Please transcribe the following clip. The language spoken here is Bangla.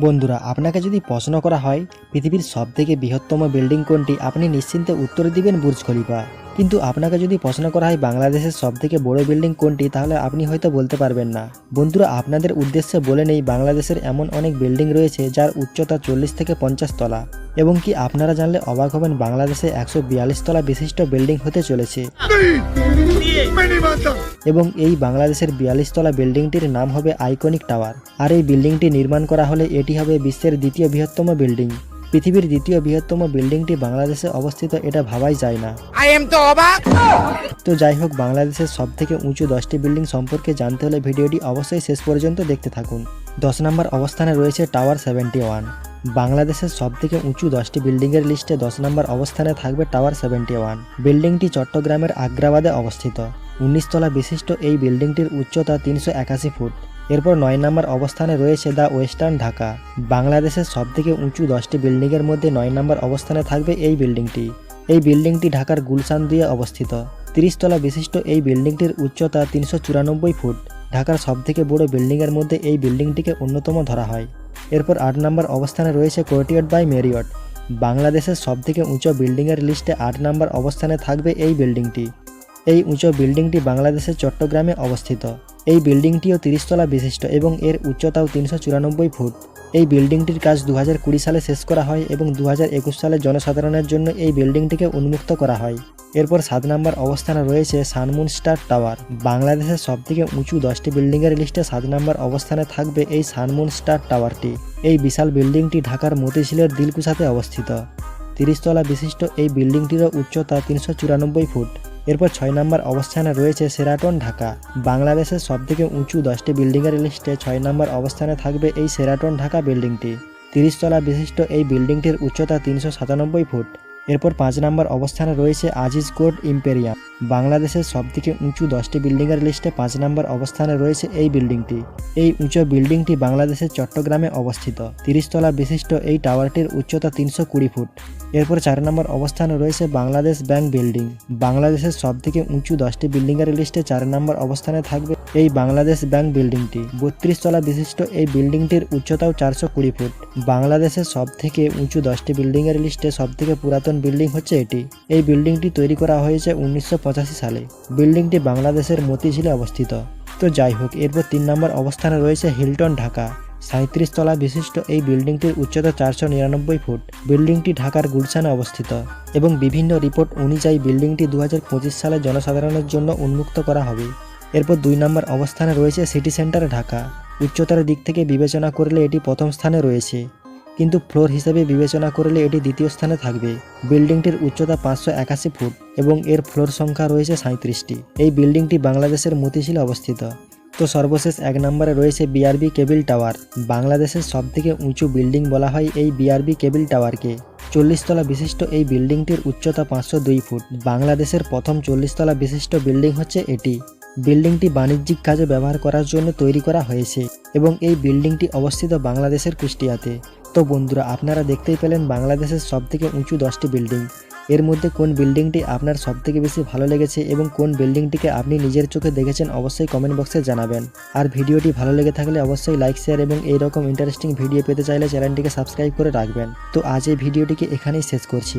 বন্ধুরা, আপনাকে যদি প্রশ্ন করা হয়, পৃথিবীর সবথেকে বৃহত্তম বিল্ডিং কোনটি, আপনি নিশ্চিন্তে উত্তর দিবেন বুর্জ খলিফা। কিন্তু আপনাকে যদি প্রশ্ন করা হয় বাংলাদেশের সবথেকে বড় বিল্ডিং কোনটি, তাহলে আপনি হয়তো বলতে পারবেন না। বন্ধুরা, আপনাদের উদ্দেশ্যে বলে নেই, বাংলাদেশের এমন অনেক বিল্ডিং রয়েছে, যার উচ্চতা চল্লিশ থেকে পঞ্চাশ তলা। এবং কি আপনারা জানলে অবাক হবেন বাংলাদেশে একশো বিয়াল্লিশ তলা বিশিষ্ট বিল্ডিং হতে চলেছে। এবং এই বাংলাদেশের বিয়াল্লিশ তলা বিল্ডিংটির নাম হবে আইকনিক টাওয়ার। আর এই বিল্ডিংটি নির্মাণ করা হলে এটি হবে বিশ্বের দ্বিতীয় বৃহত্তম বিল্ডিং। পৃথিবীর দ্বিতীয় বৃহত্তম বিল্ডিংটি বাংলাদেশে অবস্থিত এটা ভাবাই যায় না। তো যাই হোক বাংলাদেশের সব থেকে উঁচু দশটি বিল্ডিং সম্পর্কে জানতে হলে ভিডিওটি অবশ্যই শেষ পর্যন্ত দেখতে থাকুন। দশ নম্বর অবস্থানে রয়েছে টাওয়ার সেভেন্টি ওয়ান। বাংলাদেশের সব থেকে উঁচু দশটি বিল্ডিংয়ের লিস্টে দশ নম্বর অবস্থানে থাকবে টাওয়ার সেভেন্টি ওয়ান। বিল্ডিংটি চট্টগ্রামের আগ্রাবাদে অবস্থিত। উনিশ তলা বিশিষ্ট এই বিল্ডিংটির উচ্চতা তিনশো একাশি ফুট। এরপর নয় নম্বর অবস্থানে রয়েছে দ্য ওয়েস্টার্ন ঢাকা। বাংলাদেশের সবথেকে উঁচু দশটি বিল্ডিংয়ের মধ্যে নয় নম্বর অবস্থানে থাকবে এই বিল্ডিংটি। এই বিল্ডিংটি ঢাকার গুলশান দিয়ে অবস্থিত। তিরিশ তলা বিশিষ্ট এই বিল্ডিংটির উচ্চতা তিনশো চুরানব্বই ফুট। ঢাকার সবথেকে বড় বিল্ডিংয়ের মধ্যে এই বিল্ডিংটিকে অন্যতম ধরা হয়। এরপর আট নম্বর অবস্থানে রয়েছে কোর্টিয়ট বাই মেরিয়ট। বাংলাদেশের সবথেকে উঁচু বিল্ডিংয়ের লিস্টে আট নম্বর অবস্থানে থাকবে এই বিল্ডিংটি। এই উঁচু বিল্ডিংটি বাংলাদেশের চট্টগ্রামে অবস্থিত। এই বিল্ডিংটিও তিরিশ তলা বিশিষ্ট এবং এর উচ্চতাও তিনশো চুরানব্বই ফুট। এই বিল্ডিংটির কাজ দু সালে শেষ করা হয় এবং দু সালে জনসাধারণের জন্য এই বিল্ডিংটিকে উন্মুক্ত করা হয়। এরপর সাত নম্বর অবস্থানে রয়েছে সানমুন স্টার টাওয়ার। বাংলাদেশের সবথেকে উঁচু দশটি বিল্ডিংয়ের লিস্টে সাত নম্বর অবস্থানে থাকবে এই সানমুন স্টার টাওয়ারটি। এই বিশাল বিল্ডিংটি ঢাকার মতিঝিলের দিলকুসাতে অবস্থিত। তিরিশতলা বিশিষ্ট এই বিল্ডিংটিরও উচ্চতা তিনশো চুরানব্বই ফুট। এরপর ছয় নম্বর অবস্থানে রয়েছে সেরাটন ঢাকা। বাংলাদেশের সবথেকে উঁচু দশটি বিল্ডিংয়ের লিস্টে ছয় নম্বর অবস্থানে থাকবে এই সেরাটন ঢাকা বিল্ডিংটি। তিরিশ তলা বিশিষ্ট এই বিল্ডিংটির উচ্চতা তিনশো সাতানব্বই ফুট। এরপর পাঁচ নম্বর অবস্থানে রয়েছে আজিজ কোর্ট ইম্পেরিয়াম। বাংলাদেশের সবথেকে উঁচু দশটি বিল্ডিংয়ের লিস্টে পাঁচ নম্বর অবস্থানে রয়েছে এই বিল্ডিংটি। এই উঁচু বিল্ডিংটি বাংলাদেশের চট্টগ্রামে অবস্থিত। তিরিশ তলা বিশিষ্ট এই টাওয়ারটির উচ্চতা তিনশো কুড়ি ফুট। এরপর চার নম্বর অবস্থানে রয়েছে বাংলাদেশ ব্যাংক বিল্ডিং। বাংলাদেশের সবথেকে উঁচু দশটি বিল্ডিংয়ের লিস্টে চার নম্বর অবস্থানে থাকবে এই বাংলাদেশ ব্যাংক বিল্ডিংটি। বত্রিশ তলা বিশিষ্ট এই বিল্ডিংটির উচ্চতাও চারশো কুড়ি ফুট। বাংলাদেশের সবথেকে উঁচু দশটি বিল্ডিং বিল্ডিংয়ের লিস্টে সবথেকে পুরাতন বিল্ডিং হচ্ছে এটি। এই বিল্ডিংটি তৈরি করা হয়েছে উনিশশো পঁচাশি সালে। বিল্ডিংটি বাংলাদেশের মতিঝিলে অবস্থিত। তো যাই হোক, এরপর তিন নম্বর অবস্থানে রয়েছে হিলটন, ঢাকা। সাঁত্রিশ তলা বিশিষ্ট এই বিল্ডিংটির উচ্চতা চারশো নিরানব্বই ফুট। বিল্ডিংটি ঢাকার গুলশানে অবস্থিত এবং বিভিন্ন রিপোর্ট অনুযায়ী বিল্ডিংটি দু হাজার পঁচিশ সালে জনসাধারণের জন্য উন্মুক্ত করা হবে। এরপর দুই নম্বর অবস্থানে রয়েছে সিটি সেন্টার ঢাকা। উচ্চতার দিক থেকে বিবেচনা করলে এটি প্রথম স্থানে রয়েছে। কিন্তু ফ্লোর হিসেবে বিবেচনা করলে এটি দ্বিতীয় স্থানে থাকবে। বিল্ডিংটির উচ্চতা পাঁচশো একাশি ফুট এবং এর ফ্লোর সংখ্যা রয়েছে সাঁত্রিশটি এই বিল্ডিংটি বাংলাদেশের মতিঝিলে অবস্থিত। তো সর্বশেষ এক নম্বরে রয়েছে বিআরবি কেবিল টাওয়ার বাংলাদেশের সবথেকে উঁচু বিল্ডিং বলা হয় এই বিআরবি কেবিল টাওয়ারকে চল্লিশ তলা বিশিষ্ট এই বিল্ডিংটির উচ্চতা পাঁচশো দুই ফুট। বাংলাদেশের প্রথম চল্লিশ তলা বিশিষ্ট বিল্ডিং হচ্ছে এটি। বিল্ডিংটি বাণিজ্যিক কাজে ব্যবহার করার জন্য তৈরি করা হয়েছে এবং এই বিল্ডিংটি অবস্থিত বাংলাদেশের কুষ্টিয়াতে। তো বন্ধুরা, আপনারা দেখতেই পেলেন বাংলাদেশের সবথেকে উঁচু দশটি বিল্ডিং এর মধ্যে কোন বিল্ডিংটি আপনার সবথেকে বেশি ভালো লেগেছে এবং কোন বিল্ডিংটিকে আপনি নিজের চোখে দেখেছেন অবশ্যই কমেন্ট বক্সে জানাবেন। আর ভিডিওটি ভালো লেগে থাকলে অবশ্যই লাইক শেয়ার এবং এইরকম ইন্টারেস্টিং ভিডিও পেতে চাইলে চ্যানেলটিকে সাবস্ক্রাইব করে রাখবেন। তো আজ এই ভিডিওটিকে এখানেই শেষ করছি।